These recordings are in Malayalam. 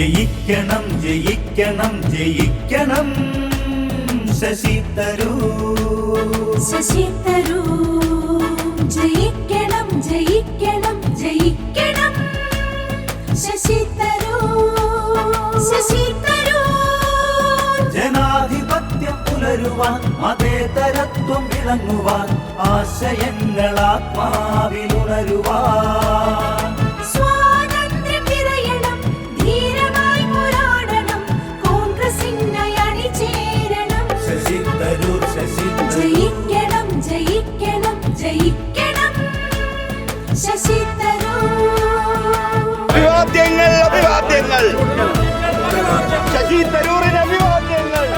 ജയിക്കണം ജയിക്കണം ജയിക്കണം. ശശി തരൂ ശശി തരൂ ജയിക്കണം ജയിക്കണം ജയിക്കണം. ശശി തരൂ ശശി തരൂ ജനാധിപത്യം പുലരുവാൻ മതേതരത്വം വിളങ്ങുവാൻ ആശയങ്ങൾ ആത്മാവിലുണരുവാൻ അഭിവാദ്യങ്ങൾ ശശി തരൂറിന് അഭിവാദ്യങ്ങൾ.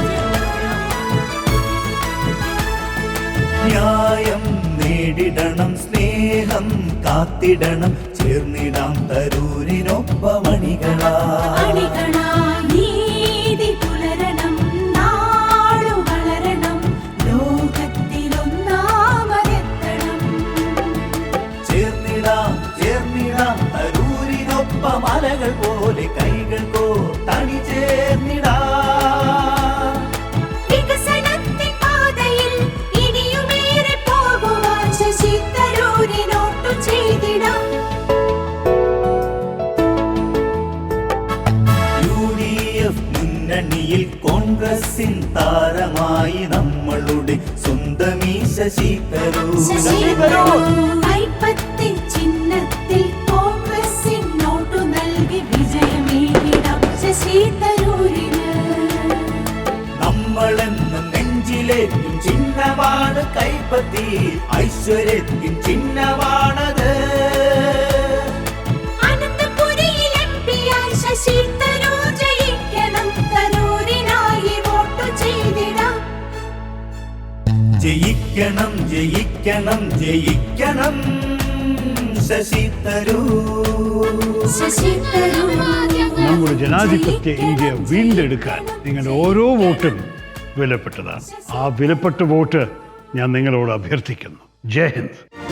ന്യായം നേടിടണം സ്നേഹം കാത്തിടണം ചേർന്നിടാം തരൂരിനൊപ്പമണികളാ. ചേർന്നിടാം ചേർന്നിടാം തരൂരിനൊപ്പം അലകൾ പോലെ കൈകൾ പോകുവാൻ ശശി തരൂരിനോട്ടു ചെയ്തിടാം മുന്നണിയിൽ കോൺഗ്രസിൻ താരമായി നമ്മളുടെ സ്വന്തമീ ശശി ശശി തരൂർ തരൂർ കൈപ്പത്തി ചിഹ്നത്തിൽ കോൺഗ്രസിനോട്ടു വിജയമേകിടാം. ശശി തരൂരിന് നമ്മളെന്നും നെഞ്ചിലേക്കും ചിഹ്നമാണ് കൈപ്പത്തി. ഐശ്വര്യത്തിൻ ചിഹ്നമാണത്. ശശി തരൂർ ജയിക്കണം. തരൂരിനായി വോട്ടു ചെയ്തിടാം. ജയിക്കണം ജയിക്കണം ജയിക്കണം ശശി തരൂ നമ്മുടെ ജനാധിപത്യ ഇന്ത്യ വീണ്ടെടുക്കാൻ നിങ്ങളുടെ ഓരോ വോട്ടും വിലപ്പെട്ടതാണ്. ആ വിലപ്പെട്ട വോട്ട് ഞാൻ നിങ്ങളോട് അഭ്യർത്ഥിക്കുന്നു. ജയ് ഹിന്ദ്.